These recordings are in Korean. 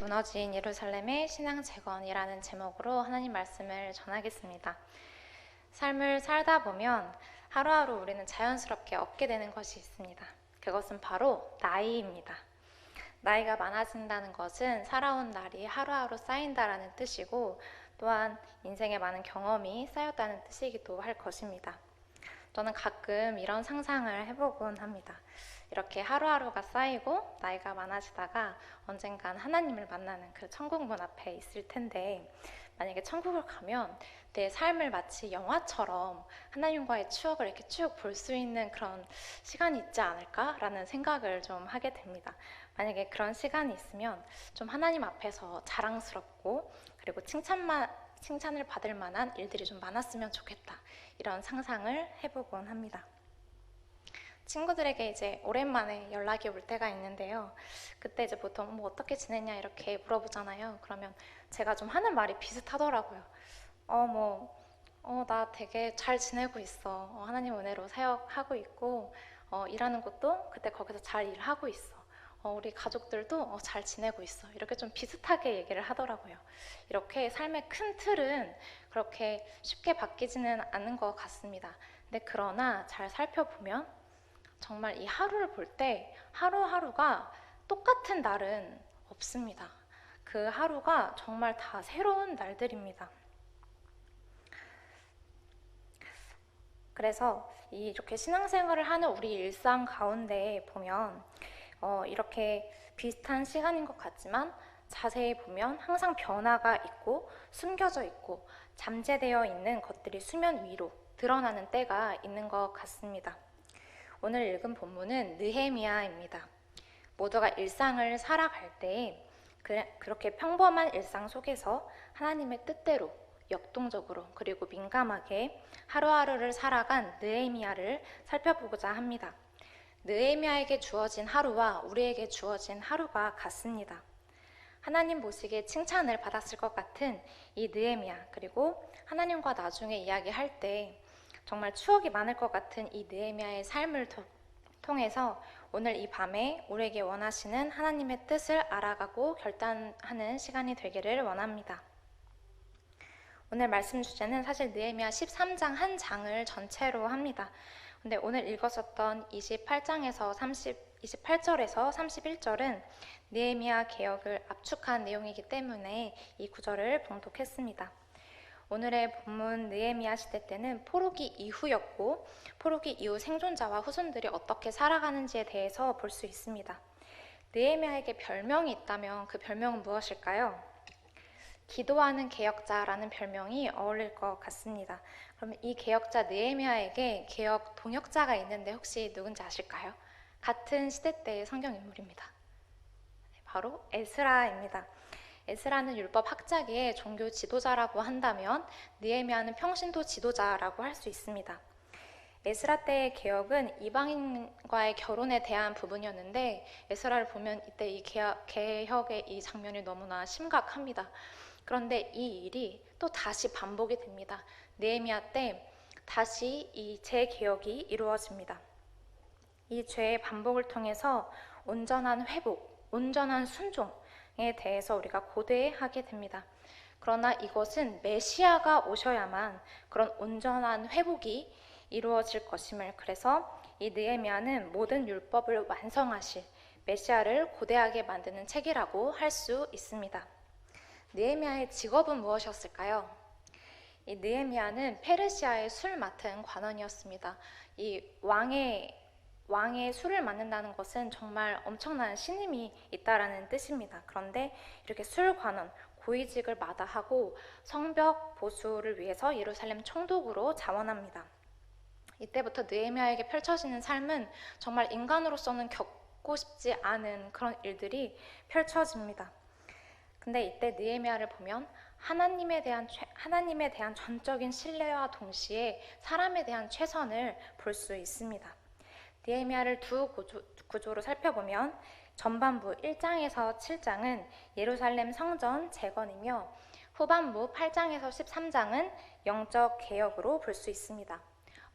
무너진 예루살렘의 신앙 재건이라는 제목으로 하나님 말씀을 전하겠습니다. 삶을 살다 보면 하루하루 우리는 자연스럽게 얻게 되는 것이 있습니다. 그것은 바로 나이입니다. 나이가 많아진다는 것은 살아온 날이 하루하루 쌓인다라는 뜻이고 또한 인생에 많은 경험이 쌓였다는 뜻이기도 할 것입니다. 저는 가끔 이런 상상을 해보곤 합니다. 이렇게 하루하루가 쌓이고 나이가 많아지다가 언젠간 하나님을 만나는 그 천국 문 앞에 있을 텐데 만약에 천국을 가면 내 삶을 마치 영화처럼 하나님과의 추억을 이렇게 쭉 볼 수 있는 그런 시간이 있지 않을까라는 생각을 좀 하게 됩니다. 만약에 그런 시간이 있으면 좀 하나님 앞에서 자랑스럽고 그리고 칭찬만 칭찬을 받을 만한 일들이 좀 많았으면 좋겠다. 이런 상상을 해보곤 합니다. 친구들에게 이제 오랜만에 연락이 올 때가 있는데요. 그때 이제 보통 뭐 어떻게 지냈냐 이렇게 물어보잖아요. 그러면 제가 좀 하는 말이 비슷하더라고요. 어, 뭐, 어, 나 되게 잘 지내고 있어. 어, 하나님 은혜로 사역하고 있고, 어, 일하는 것도 그때 거기서 잘 일하고 있어. 어, 우리 가족들도 어, 잘 지내고 있어. 이렇게 좀 비슷하게 얘기를 하더라고요. 이렇게 삶의 큰 틀은 그렇게 쉽게 바뀌지는 않는 것 같습니다. 근데 그러나 잘 살펴보면 정말 이 하루를 볼 때 하루하루가 똑같은 날은 없습니다. 그 하루가 정말 다 새로운 날들입니다. 그래서 이렇게 신앙생활을 하는 우리 일상 가운데 보면 어, 이렇게 비슷한 시간인 것 같지만 자세히 보면 항상 변화가 있고 숨겨져 있고 잠재되어 있는 것들이 수면 위로 드러나는 때가 있는 것 같습니다. 오늘 읽은 본문은 느헤미야입니다. 모두가 일상을 살아갈 때 그렇게 평범한 일상 속에서 하나님의 뜻대로 역동적으로 그리고 민감하게 하루하루를 살아간 느헤미야를 살펴보고자 합니다. 느헤미야에게 주어진 하루와 우리에게 주어진 하루가 같습니다. 하나님 보시기에 칭찬을 받았을 것 같은 이 느헤미야 그리고 하나님과 나중에 이야기할 때 정말 추억이 많을 것 같은 이 느헤미야의 삶을 통해서 오늘 이 밤에 우리에게 원하시는 하나님의 뜻을 알아가고 결단하는 시간이 되기를 원합니다. 오늘 말씀 주제는 사실 느헤미야 13장 한 장을 전체로 합니다. 근데 오늘 읽었었던 28장에서 30 28절에서 31절은 느헤미야 개혁을 압축한 내용이기 때문에 이 구절을 봉독했습니다. 오늘의 본문 느헤미야 시대 때는 포로기 이후였고 포로기 이후 생존자와 후손들이 어떻게 살아가는지에 대해서 볼 수 있습니다. 느헤미야에게 별명이 있다면 그 별명은 무엇일까요? 기도하는 개혁자라는 별명이 어울릴 것 같습니다. 그럼 이 개혁자 느헤미야에게 개혁 동역자가 있는데 혹시 누군지 아실까요? 같은 시대 때의 성경 인물입니다. 네, 바로 에스라입니다. 에스라는 율법 학자기에 종교 지도자라고 한다면 느헤미야는 평신도 지도자라고 할 수 있습니다. 에스라 때의 개혁은 이방인과의 결혼에 대한 부분이었는데 에스라를 보면 이때 이 개혁, 개혁의 이 장면이 너무나 심각합니다. 그런데 이 일이 또 다시 반복이 됩니다. 느헤미야 때 다시 이 재개혁이 이루어집니다. 이 죄의 반복을 통해서 온전한 회복, 온전한 순종 에 대해서 우리가 고대하게 됩니다. 그러나 이것은 메시아가 오셔야만 그런 온전한 회복이 이루어질 것임을 그래서 이 느헤미야는 모든 율법을 완성하실 메시아를 고대하게 만드는 책이라고 할 수 있습니다. 느헤미야의 직업은 무엇이었을까요? 이 느헤미야는 페르시아의 술 맡은 관원이었습니다. 이 왕의 왕의 술을 맡는다는 것은 정말 엄청난 신임이 있다라는 뜻입니다. 그런데 이렇게 술 관원 고위직을 마다하고 성벽 보수를 위해서 예루살렘 총독으로 자원합니다. 이때부터 느헤미야에게 펼쳐지는 삶은 정말 인간으로서는 겪고 싶지 않은 그런 일들이 펼쳐집니다. 근데 이때 느헤미야를 보면 하나님에 대한 하나님에 대한 전적인 신뢰와 동시에 사람에 대한 최선을 볼 수 있습니다. 느헤미야를 두 구조, 구조 로 살펴보면 전반부 1장에서 7장은 예루살렘 성전 재건이며 후반부 8장에서 13장은 영적 개혁으로 볼 수 있습니다.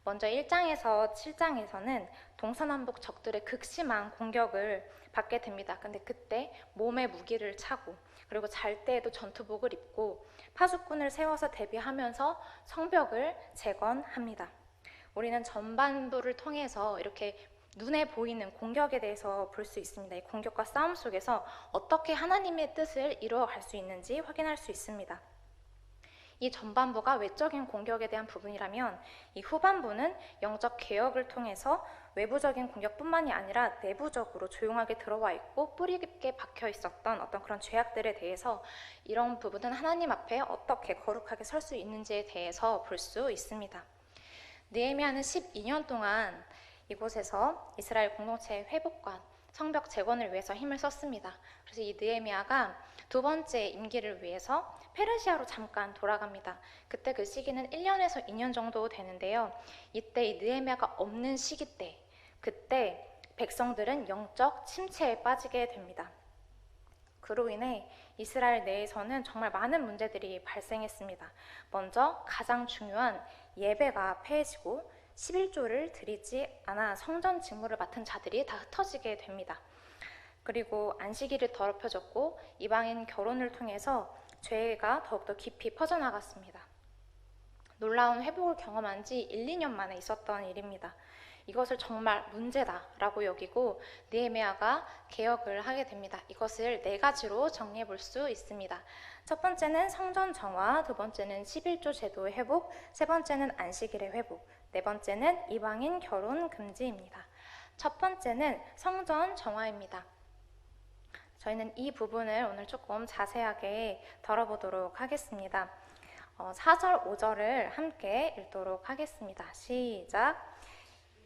먼저 1장에서 7장에서는 동서남북 적들의 극심한 공격을 받게 됩니다. 근데 그때 몸에 무기를 차고 그리고 잘 때에도 전투복을 입고 파수꾼을 세워서 대비하면서 성벽을 재건합니다. 우리는 전반부를 통해서 이렇게 눈에 보이는 공격에 대해서 볼 수 있습니다. 이 공격과 싸움 속에서 어떻게 하나님의 뜻을 이루어갈 수 있는지 확인할 수 있습니다. 이 전반부가 외적인 공격에 대한 부분이라면 이 후반부는 영적 개혁을 통해서 외부적인 공격뿐만이 아니라 내부적으로 조용하게 들어와 있고 뿌리 깊게 박혀 있었던 어떤 그런 죄악들에 대해서 이런 부분은 하나님 앞에 어떻게 거룩하게 설 수 있는지에 대해서 볼 수 있습니다. 느헤미야는 12년 동안 이곳에서 이스라엘 공동체의 회복과 성벽 재건을 위해서 힘을 썼습니다. 그래서 이 느헤미야가 두 번째 임기를 위해서 페르시아로 잠깐 돌아갑니다. 그때 그 시기는 1년에서 2년 정도 되는데요. 이때 이 느헤미야가 없는 시기 때 그때 백성들은 영적 침체에 빠지게 됩니다. 그로 인해 이스라엘 내에서는 정말 많은 문제들이 발생했습니다. 먼저 가장 중요한 예배가 폐해지고 11조를 드리지 않아 성전 직무를 맡은 자들이 다 흩어지게 됩니다. 그리고 안식일이 더럽혀졌고 이방인 결혼을 통해서 죄가 더욱더 깊이 퍼져나갔습니다. 놀라운 회복을 경험한 지 1, 2년 만에 있었던 일입니다. 이것을 정말 문제다라고 여기고 느헤미야가 개혁을 하게 됩니다. 이것을 네 가지로 정리해 볼 수 있습니다. 첫 번째는 성전 정화, 두 번째는 11조 제도의 회복, 세 번째는 안식일의 회복, 네 번째는 이방인 결혼 금지입니다. 첫 번째는 성전 정화입니다. 저희는 이 부분을 오늘 조금 자세하게 다뤄보도록 하겠습니다. 어, 4절, 5절을 함께 읽도록 하겠습니다. 시작.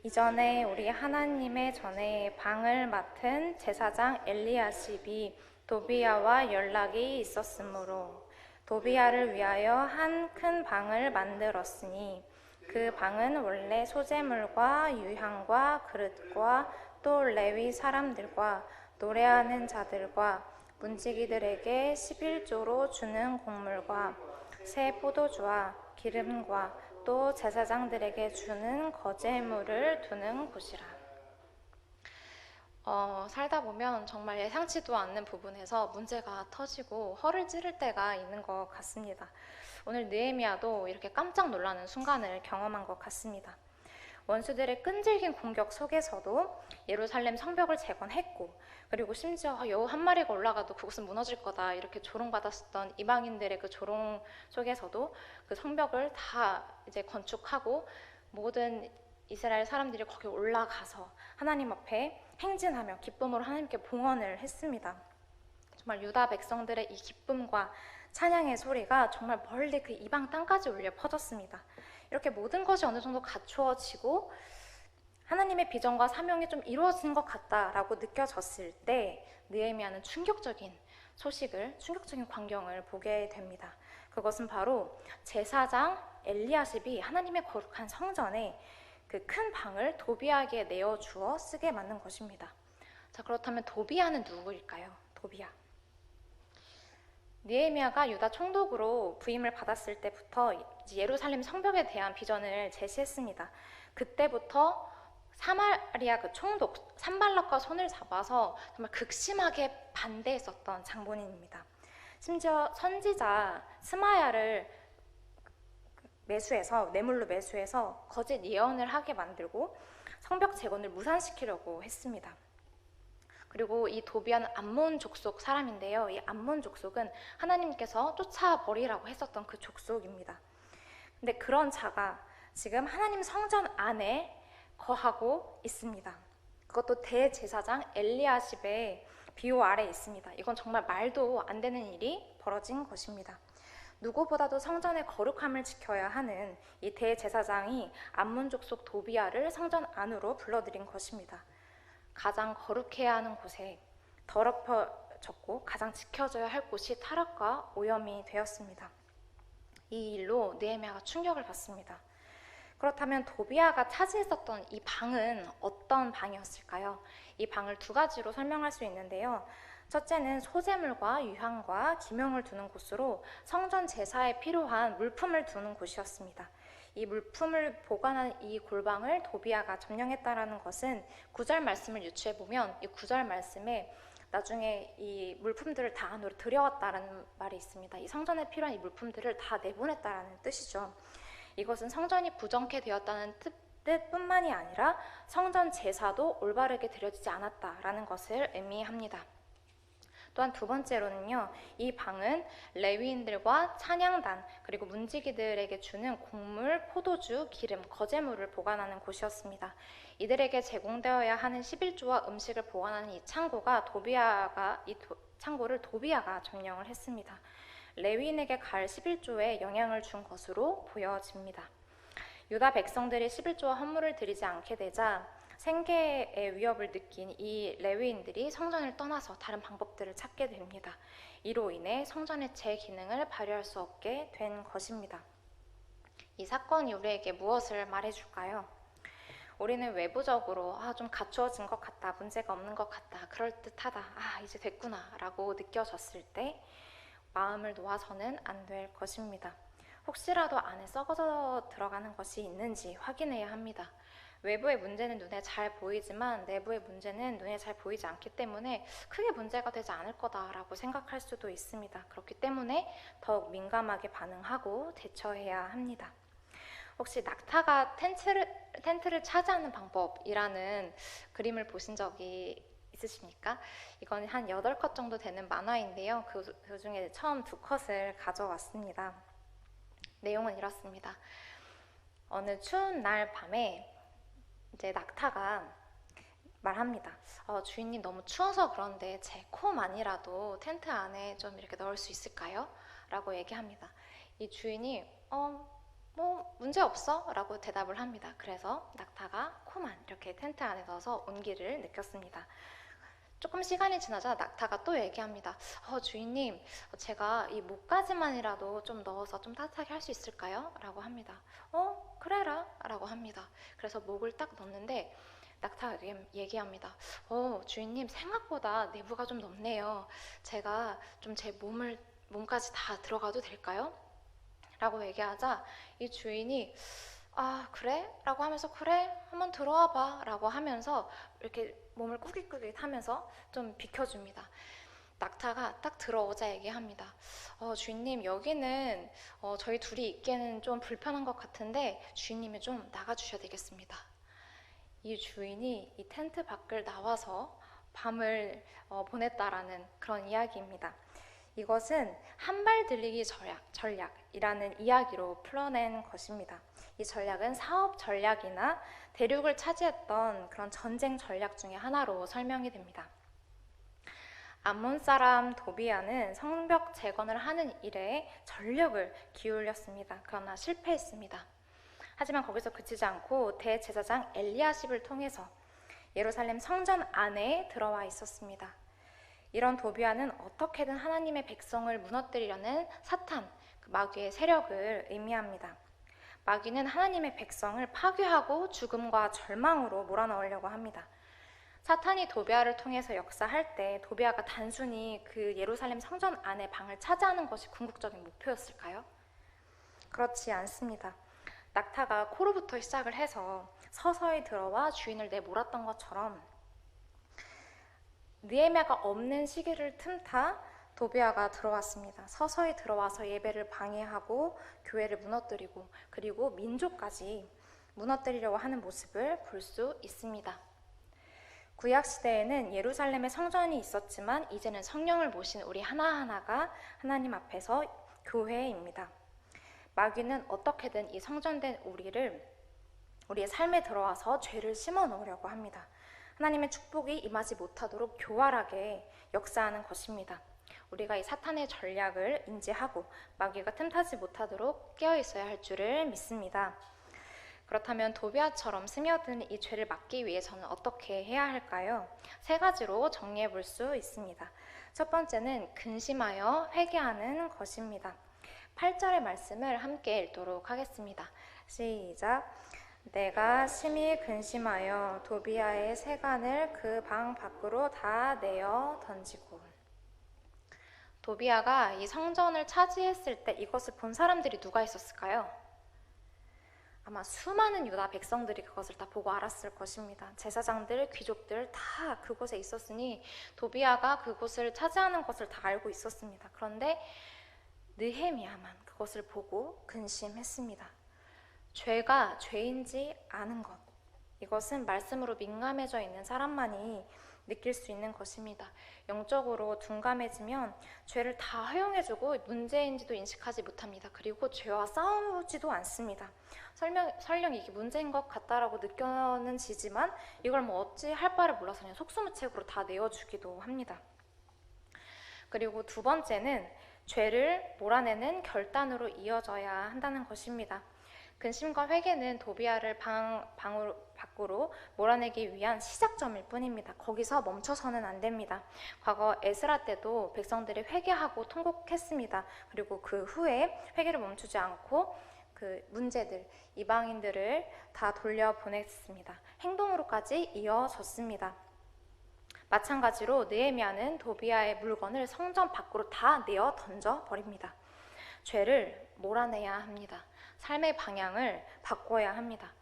이전에 우리 하나님의 전에 방을 맡은 제사장 엘리야십이 도비야와 연락이 있었으므로 도비야를 위하여 한 큰 방을 만들었으니 그 방은 원래 소재물과 유향과 그릇과 또 레위 사람들과 노래하는 자들과 문지기들에게 11조로 주는 곡물과 새 포도주와 기름과 또 제사장들에게 주는 거제물을 두는 곳이라. 어, 살다 보면 정말 예상치도 않는 부분에서 문제가 터지고 허를 찌를 때가 있는 것 같습니다. 오늘 느헤미야도 이렇게 깜짝 놀라는 순간을 경험한 것 같습니다. 원수들의 끈질긴 공격 속에서도 예루살렘 성벽을 재건했고 그리고 심지어 여우 한 마리가 올라가도 그곳은 무너질 거다 이렇게 조롱받았었던 이방인들의 그 조롱 속에서도 그 성벽을 다 이제 건축하고 모든 이스라엘 사람들이 거기 올라가서 하나님 앞에 행진하며 기쁨으로 하나님께 봉헌을 했습니다. 정말 유다 백성들의 이 기쁨과 찬양의 소리가 정말 멀리 그 이방 땅까지 울려 퍼졌습니다. 이렇게 모든 것이 어느 정도 갖추어지고 하나님의 비전과 사명이 좀 이루어진 것 같다라고 느껴졌을 때 느헤미야는 충격적인 소식을 충격적인 광경을 보게 됩니다. 그것은 바로 제사장 엘리야십이 하나님의 거룩한 성전에 그 큰 방을 도비야에게 내어 주어 쓰게 만든 것입니다. 자, 그렇다면 도비야는 누구일까요? 도비야. 느헤미야가 유다 총독으로 부임을 받았을 때부터 예루살렘 성벽에 대한 비전을 제시했습니다. 그때부터 사마리아 그 총독 산발락과 손을 잡아서 정말 극심하게 반대했었던 장본인입니다. 심지어 선지자 스마야를 매수해서 뇌물로 매수해서 거짓 예언을 하게 만들고 성벽 재건을 무산시키려고 했습니다. 그리고 이 도비아는 암몬 족속 사람인데요. 이 암몬 족속은 하나님께서 쫓아버리라고 했었던 그 족속입니다. 근데 그런 자가 지금 하나님 성전 안에 거하고 있습니다. 그것도 대제사장 엘리야십의 비호 아래 있습니다. 이건 정말 말도 안 되는 일이 벌어진 것입니다. 누구보다도 성전의 거룩함을 지켜야 하는 이 대제사장이 암문족 속 도비아를 성전 안으로 불러들인 것입니다. 가장 거룩해야 하는 곳에 더럽혀졌고 가장 지켜져야 할 곳이 타락과 오염이 되었습니다. 이 일로 느헤미야가 충격을 받습니다. 그렇다면 도비아가 차지했었던 이 방은 어떤 방이었을까요? 이 방을 두 가지로 설명할 수 있는데요. 첫째는 소재물과 유향과 기명을 두는 곳으로 성전 제사에 필요한 물품을 두는 곳이었습니다. 이 물품을 보관한 이 골방을 도비아가 점령했다라는 것은 구절 말씀을 유추해 보면 이 구절 말씀에 나중에 이 물품들을 다 안으로 들여왔다라는 말이 있습니다. 이 성전에 필요한 이 물품들을 다 내보냈다라는 뜻이죠. 이것은 성전이 부정케 되었다는 뜻, 뜻뿐만이 아니라 성전 제사도 올바르게 드려지지 않았다라는 것을 의미합니다. 또한 두 번째로는요, 이 방은 레위인들과 찬양단 그리고 문지기들에게 주는 곡물, 포도주, 기름, 거제물을 보관하는 곳이었습니다. 이들에게 제공되어야 하는 11조와 음식을 보관하는 이 창고가 도비아가 이 도, 창고를 도비아가 점령을 했습니다. 레위인에게 갈 11조에 영향을 준 것으로 보여집니다. 유다 백성들이 11조와 헌물을 드리지 않게 되자 생계의 위협을 느낀 이 레위인들이 성전을 떠나서 다른 방법들을 찾게 됩니다. 이로 인해 성전의 제 기능을 발휘할 수 없게 된 것입니다. 이 사건이 우리에게 무엇을 말해줄까요? 우리는 외부적으로 아, 좀 갖추어진 것 같다, 문제가 없는 것 같다, 그럴듯하다, 아, 이제 됐구나 라고 느껴졌을 때 마음을 놓아서는 안 될 것입니다. 혹시라도 안에 썩어져 들어가는 것이 있는지 확인해야 합니다. 외부의 문제는 눈에 잘 보이지만 내부의 문제는 눈에 잘 보이지 않기 때문에 크게 문제가 되지 않을 거다라고 생각할 수도 있습니다. 그렇기 때문에 더욱 민감하게 반응하고 대처해야 합니다. 혹시 낙타가 텐트를, 텐트를 차지하는 방법이라는 그림을 보신 적이 있으십니까? 이건 한 8컷 정도 되는 만화인데요. 그, 그 중에 처음 두 컷을 가져왔습니다. 내용은 이렇습니다. 어느 추운 날 밤에 이제 낙타가 말합니다. 어, 주인님 너무 추워서 그런데 제 콤만이라도 텐트 안에 좀 이렇게 넣을 수 있을까요? 라고 얘기합니다. 이 주인이 어, 뭐 문제 없어 라고 대답을 합니다. 그래서 낙타가 코만 이렇게 텐트 안에 넣어서 온기를 느꼈습니다. 조금 시간이 지나자 낙타가 또 얘기합니다. 어, 주인님, 제가 이 목까지만이라도 좀 넣어서 좀 따뜻하게 할 수 있을까요? 라고 합니다. 어, 그래라. 라고 합니다. 그래서 목을 딱 넣는데 낙타가 얘기합니다. 어, 주인님, 생각보다 내부가 좀 높네요. 제가 좀 제 몸을, 몸까지 다 들어가도 될까요? 라고 얘기하자 이 주인이 아, 그래? 라고 하면서 그래? 한번 들어와 봐. 라고 하면서 이렇게 몸을 꾸깃꾸깃 하면서 좀 비켜줍니다. 낙타가 딱 들어오자 얘기합니다. 어, 주인님, 여기는 어, 저희 둘이 있기에는 좀 불편한 것 같은데 주인님이 좀 나가주셔야 되겠습니다. 이 주인이 이 텐트 밖을 나와서 밤을 어, 보냈다라는 그런 이야기입니다. 이것은 한발 들리기 전략, 전략이라는 이야기로 풀어낸 것입니다. 이 전략은 사업 전략이나 대륙을 차지했던 그런 전쟁 전략 중의 하나로 설명이 됩니다. 암몬 사람 도비아는 성벽 재건을 하는 일에 전력을 기울였습니다. 그러나 실패했습니다. 하지만 거기서 그치지 않고 대제사장 엘리아십을 통해서 예루살렘 성전 안에 들어와 있었습니다. 이런 도비아는 어떻게든 하나님의 백성을 무너뜨리려는 사탄, 그 마귀의 세력을 의미합니다. 마귀는 하나님의 백성을 파괴하고 죽음과 절망으로 몰아넣으려고 합니다. 사탄이 도비아를 통해서 역사할 때 도비아가 단순히 그 예루살렘 성전 안에 방을 차지하는 것이 궁극적인 목표였을까요? 그렇지 않습니다. 낙타가 코로부터 시작을 해서 서서히 들어와 주인을 내몰았던 것처럼 느에미아가 없는 시기를 틈타 도비아가 들어왔습니다. 서서히 들어와서 예배를 방해하고 교회를 무너뜨리고 그리고 민족까지 무너뜨리려고 하는 모습을 볼 수 있습니다. 구약 시대에는 예루살렘에 성전이 있었지만 이제는 성령을 모신 우리 하나하나가 하나님 앞에서 교회입니다. 마귀는 어떻게든 이 성전된 우리를 우리의 삶에 들어와서 죄를 심어 놓으려고 합니다. 하나님의 축복이 임하지 못하도록 교활하게 역사하는 것입니다. 우리가 이 사탄의 전략을 인지하고 마귀가 틈타지 못하도록 깨어 있어야 할 줄을 믿습니다. 그렇다면 도비아처럼 스며든 이 죄를 막기 위해서는 어떻게 해야 할까요? 세 가지로 정리해 볼 수 있습니다. 첫 번째는 근심하여 회개하는 것입니다. 8절의 말씀을 함께 읽도록 하겠습니다. 시작. 내가 심히 근심하여 도비아의 세간을 그 방 밖으로 다 내어 던지고 도비아가 이 성전을 차지했을 때 이것을 본 사람들이 누가 있었을까요? 아마 수많은 유다 백성들이 그것을 다 보고 알았을 것입니다. 제사장들, 귀족들 다 그곳에 있었으니 도비아가 그곳을 차지하는 것을 다 알고 있었습니다. 그런데 느헤미야만 그것을 보고 근심했습니다. 죄가 죄인지 아는 것. 이것은 말씀으로 민감해져 있는 사람만이 느낄 수 있는 것입니다. 영적으로 둔감해지면 죄를 다 허용해주고 문제인지도 인식하지 못합니다. 그리고 죄와 싸우지도 않습니다. 설명, 설령 이게 문제인 것 같다라고 느껴는 지지만 이걸 뭐 어찌 할 바를 몰라서 그냥 속수무책으로 다 내어주기도 합니다. 그리고 두 번째는 죄를 몰아내는 결단으로 이어져야 한다는 것입니다. 근심과 회개는 도비아를 방, 방으로, 밖으로 몰아내기 위한 시작점일 뿐입니다. 거기서 멈춰서는 안 됩니다. 과거 에스라 때도 백성들이 회개하고 통곡했습니다. 그리고 그 후에 회개를 멈추지 않고 그 문제들, 이방인들을 다 돌려보냈습니다. 행동으로까지 이어졌습니다. 마찬가지로 느헤미야는 도비아의 물건을 성전 밖으로 다 내어 던져 버립니다. 죄를 몰아내야 합니다. 삶의 방향을 바꿔야 합니다.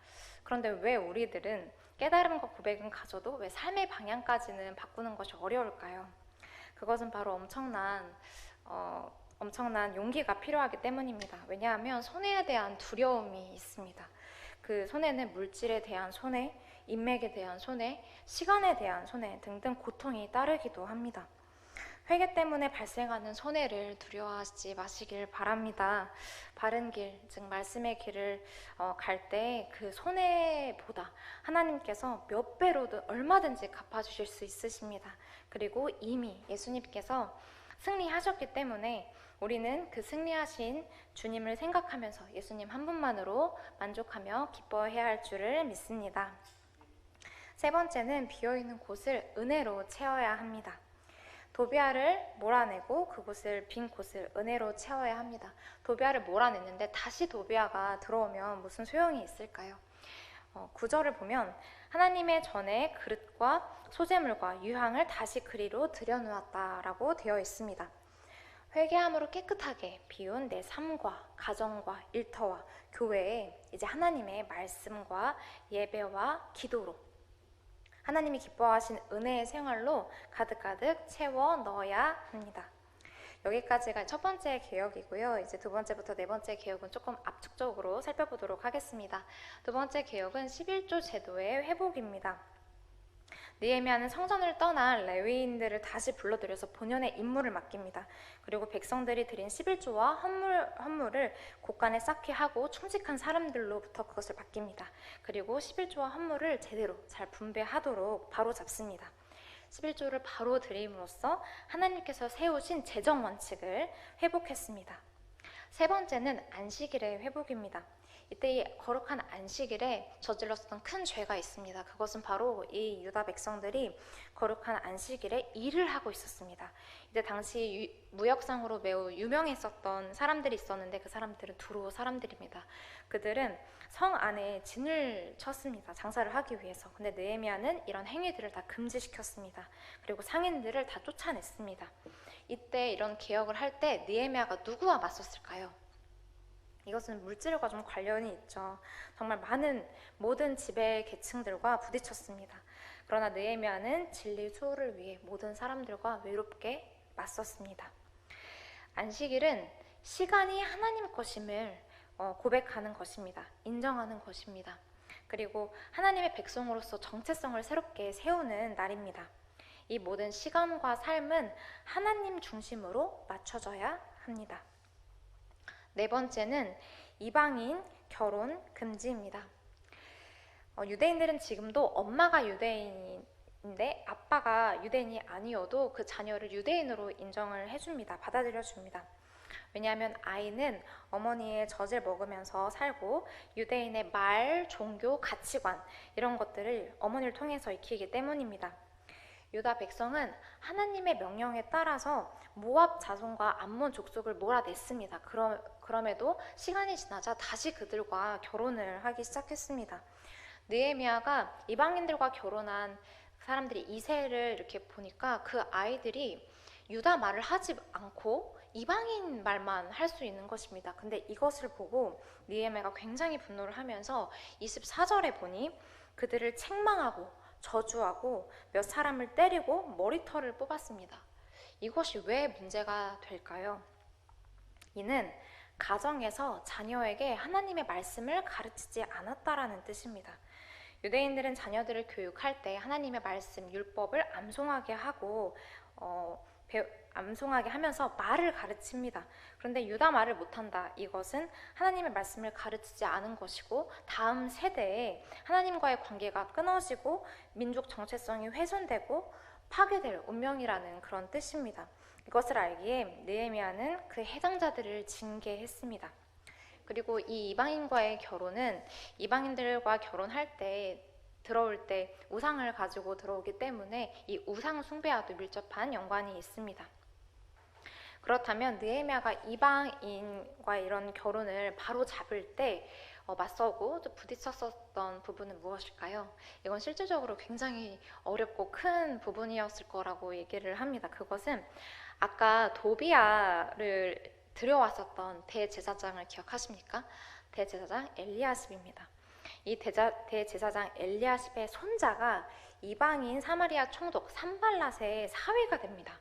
그런데 왜 우리들은 깨달음과 고백은 가져도 왜 삶의 방향까지는 바꾸는 것이 어려울까요? 그것은 바로 엄청난 어, 엄청난 용기가 필요하기 때문입니다. 왜냐하면 손해에 대한 두려움이 있습니다. 그 손해는 물질에 대한 손해, 인맥에 대한 손해, 시간에 대한 손해 등등 고통이 따르기도 합니다. 회개 때문에 발생하는 손해를 두려워하지 마시길 바랍니다. 바른 길, 즉 말씀의 길을 어, 갈때 그 손해보다 하나님께서 몇 배로도 얼마든지 갚아주실 수 있으십니다. 그리고 이미 예수님께서 승리하셨기 때문에 우리는 그 승리하신 주님을 생각하면서 예수님 한 분만으로 만족하며 기뻐해야 할 줄을 믿습니다. 세 번째는 비어있는 곳을 은혜로 채워야 합니다. 도비아를 몰아내고 그곳을 빈 곳을 은혜로 채워야 합니다. 도비아를 몰아냈는데 다시 도비아가 들어오면 무슨 소용이 있을까요? 어, 구절을 보면 하나님의 전에 그릇과 소재물과 유향을 다시 그리로 들여놓았다라고 되어 있습니다. 회개함으로 깨끗하게 비운 내 삶과 가정과 일터와 교회에 이제 하나님의 말씀과 예배와 기도로 하나님이 기뻐하신 은혜의 생활로 가득가득 채워 넣어야 합니다. 여기까지가 첫 번째 개혁이고요. 이제 두 번째부터 네 번째 개혁은 조금 압축적으로 살펴보도록 하겠습니다. 두 번째 개혁은 11조 제도의 회복입니다. 느헤미야는 성전을 떠난 레위인들을 다시 불러들여서 본연의 임무를 맡깁니다. 그리고 백성들이 드린 11조와 헌물, 헌물을 곳간에 쌓게 하고 충직한 사람들로부터 그것을 맡깁니다. 그리고 11조와 헌물을 제대로 잘 분배하도록 바로 잡습니다. 11조를 바로 드림으로써 하나님께서 세우신 재정 원칙을 회복했습니다. 세 번째는 안식일의 회복입니다. 이때 이 거룩한 안식일에 저질렀던 큰 죄가 있습니다. 그것은 바로 이 유다 백성들이 거룩한 안식일에 일을 하고 있었습니다. 이때 당시 유, 무역상으로 매우 유명했었던 사람들이 있었는데 그 사람들은 두로 사람들입니다. 그들은 성 안에 진을 쳤습니다. 장사를 하기 위해서. 근데 느헤미야는 이런 행위들을 다 금지시켰습니다. 그리고 상인들을 다 쫓아냈습니다. 이때 이런 개혁을 할 때 느헤미야가 누구와 맞섰을까요? 이것은 물질과 좀 관련이 있죠. 정말 많은 모든 지배 계층들과 부딪혔습니다. 그러나 느헤미야는 진리 수호를 위해 모든 사람들과 외롭게 맞섰습니다. 안식일은 시간이 하나님 것임을 어, 고백하는 것입니다. 인정하는 것입니다. 그리고 하나님의 백성으로서 정체성을 새롭게 세우는 날입니다. 이 모든 시간과 삶은 하나님 중심으로 맞춰져야 합니다. 네 번째는 이방인 결혼 금지입니다. 어, 유대인들은 지금도 엄마가 유대인인데 아빠가 유대인이 아니어도 그 자녀를 유대인으로 인정을 해줍니다. 받아들여 줍니다. 왜냐하면 아이는 어머니의 젖을 먹으면서 살고 유대인의 말, 종교, 가치관 이런 것들을 어머니를 통해서 익히기 때문입니다. 유다 백성은 하나님의 명령에 따라서 모압 자손과 암몬 족속을 몰아냈습니다. 그럼, 그럼에도 시간이 지나자 다시 그들과 결혼을 하기 시작했습니다. 느헤미야가 이방인들과 결혼한 사람들이 이세를 이렇게 보니까 그 아이들이 유다 말을 하지 않고 이방인 말만 할 수 있는 것입니다. 근데 이것을 보고 니에메가 굉장히 분노를 하면서 24절에 보니 그들을 책망하고 저주하고 몇 사람을 때리고 머리털을 뽑았습니다. 이것이 왜 문제가 될까요? 이는 가정에서 자녀에게 하나님의 말씀을 가르치지 않았다라는 뜻입니다. 유대인들은 자녀들을 교육할 때 하나님의 말씀, 율법을 암송하게 하고 어, 배- 암송하게 하면서 말을 가르칩니다. 그런데 유다 말을 못한다. 이것은 하나님의 말씀을 가르치지 않은 것이고 다음 세대에 하나님과의 관계가 끊어지고 민족 정체성이 훼손되고 파괴될 운명이라는 그런 뜻입니다. 이것을 알기에 느헤미야는 그 해당자들을 징계했습니다. 그리고 이 이방인과의 결혼은 이방인들과 결혼할 때 들어올 때 우상을 가지고 들어오기 때문에 이 우상 숭배와도 밀접한 연관이 있습니다. 그렇다면 느헤미야가 이방인과 이런 결혼을 바로 잡을 때 어, 맞서고 또 부딪혔었던 부분은 무엇일까요? 이건 실질적으로 굉장히 어렵고 큰 부분이었을 거라고 얘기를 합니다. 그것은 아까 도비아를 들여왔었던 대제사장을 기억하십니까? 대제사장 엘리야십입니다. 이 대자, 대제사장 엘리야십의 손자가 이방인 사마리아 총독 산발랏의 사위가 됩니다.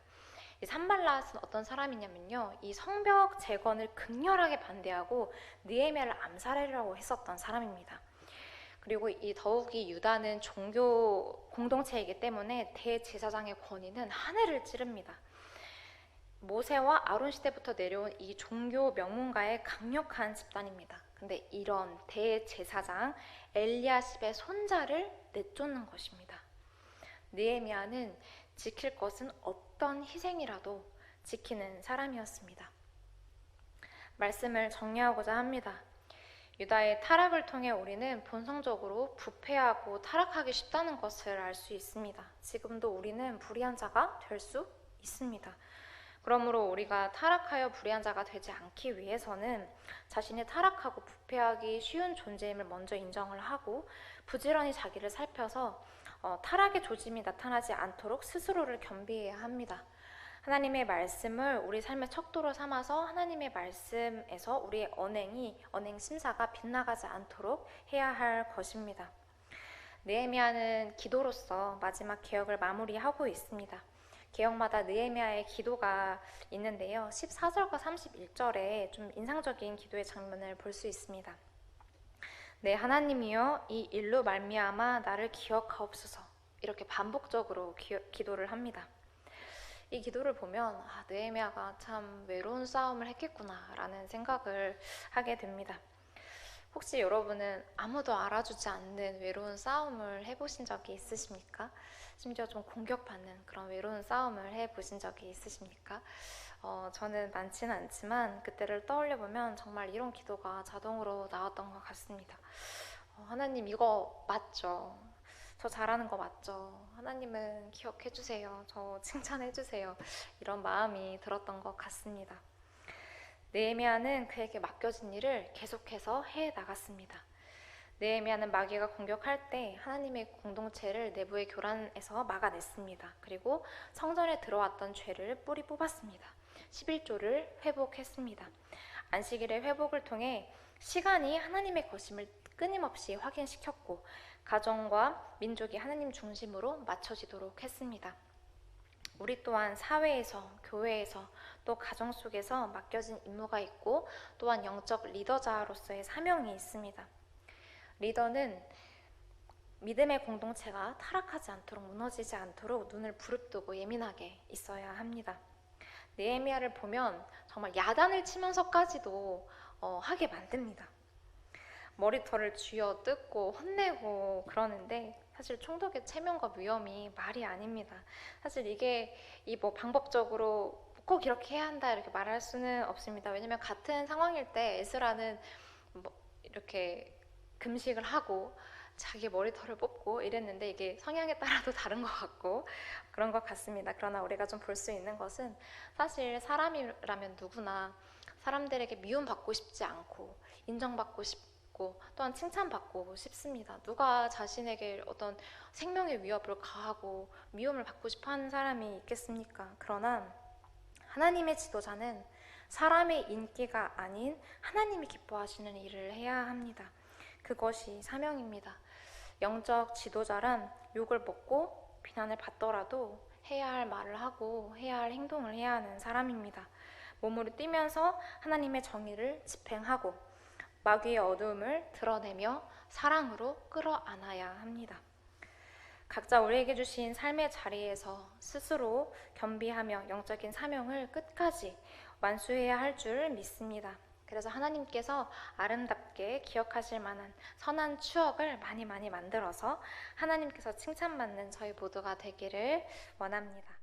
이 산발랏은 어떤 사람이냐면요, 이 성벽 재건을 극렬하게 반대하고 느헤미야를 암살하려고 했었던 사람입니다. 그리고 이 더욱이 유다는 종교 공동체이기 때문에 대제사장의 권위는 하늘을 찌릅니다. 모세와 아론 시대부터 내려온 이 종교 명문가의 강력한 집단입니다. 근데 이런 대제사장 엘리야십의 손자를 내쫓는 것입니다. 느헤미야는 지킬 것은 어떤 희생이라도 지키는 사람이었습니다. 말씀을 정리하고자 합니다. 유다의 타락을 통해 우리는 본성적으로 부패하고 타락하기 쉽다는 것을 알 수 있습니다. 지금도 우리는 불의한 자가 될 수 있습니다. 그러므로 우리가 타락하여 불의한 자가 되지 않기 위해서는 자신이 타락하고 부패하기 쉬운 존재임을 먼저 인정을 하고 부지런히 자기를 살펴서 어, 타락의 조짐이 나타나지 않도록 스스로를 겸비해야 합니다. 하나님의 말씀을 우리 삶의 척도로 삼아서 하나님의 말씀에서 우리의 언행이 언행 심사가 빗나가지 않도록 해야 할 것입니다. 느헤미야는 기도로서 마지막 개혁을 마무리하고 있습니다. 개혁마다 느헤미야의 기도가 있는데요. 14절과 31절에 좀 인상적인 기도의 장면을 볼 수 있습니다. 네, 하나님이여 이 일로 말미암아 나를 기억하옵소서. 이렇게 반복적으로 기, 기도를 합니다. 이 기도를 보면 아, 느헤미야가 참 외로운 싸움을 했겠구나라는 생각을 하게 됩니다. 혹시 여러분은 아무도 알아주지 않는 외로운 싸움을 해보신 적이 있으십니까? 심지어 좀 공격받는 그런 외로운 싸움을 해보신 적이 있으십니까? 어, 저는 많지는 않지만 그때를 떠올려 보면 정말 이런 기도가 자동으로 나왔던 것 같습니다. 어, 하나님 이거 맞죠? 저 잘하는 거 맞죠? 하나님은 기억해 주세요. 저 칭찬해 주세요. 이런 마음이 들었던 것 같습니다. 느헤미야는 그에게 맡겨진 일을 계속해서 해 나갔습니다. 느헤미야는 마귀가 공격할 때 하나님의 공동체를 내부의 교란에서 막아냈습니다. 그리고 성전에 들어왔던 죄를 뿌리 뽑았습니다. 11조를 회복했습니다. 안식일의 회복을 통해 시간이 하나님의 것임을 끊임없이 확인시켰고 가정과 민족이 하나님 중심으로 맞춰지도록 했습니다. 우리 또한 사회에서, 교회에서, 또 가정 속에서 맡겨진 임무가 있고 또한 영적 리더자로서의 사명이 있습니다. 리더는 믿음의 공동체가 타락하지 않도록 무너지지 않도록 눈을 부릅뜨고 예민하게 있어야 합니다. 느헤미야를 보면 정말 야단을 치면서까지도 어, 하게 만듭니다. 머리털을 쥐어 뜯고 혼내고 그러는데 사실 총독의 체면과 위험이 말이 아닙니다. 사실 이게 이 뭐 방법적으로 꼭 이렇게 해야 한다 이렇게 말할 수는 없습니다. 왜냐면 같은 상황일 때 에스라는 뭐 이렇게 금식을 하고 자기 머리털을 뽑고 이랬는데 이게 성향에 따라도 다른 것 같고 그런 것 같습니다. 그러나 우리가 좀 볼 수 있는 것은 사실 사람이라면 누구나 사람들에게 미움받고 싶지 않고 인정받고 싶고 또한 칭찬받고 싶습니다. 누가 자신에게 어떤 생명의 위협을 가하고 미움을 받고 싶어 하는 사람이 있겠습니까? 그러나 하나님의 지도자는 사람의 인기가 아닌 하나님이 기뻐하시는 일을 해야 합니다. 그것이 사명입니다. 영적 지도자란 욕을 먹고 비난을 받더라도 해야 할 말을 하고 해야 할 행동을 해야 하는 사람입니다. 몸으로 뛰면서 하나님의 정의를 집행하고 마귀의 어두움을 드러내며 사랑으로 끌어안아야 합니다. 각자 우리에게 주신 삶의 자리에서 스스로 겸비하며 영적인 사명을 끝까지 완수해야 할 줄 믿습니다. 그래서 하나님께서 아름답게 기억하실 만한 선한 추억을 많이 많이 만들어서 하나님께서 칭찬받는 저희 모두가 되기를 원합니다.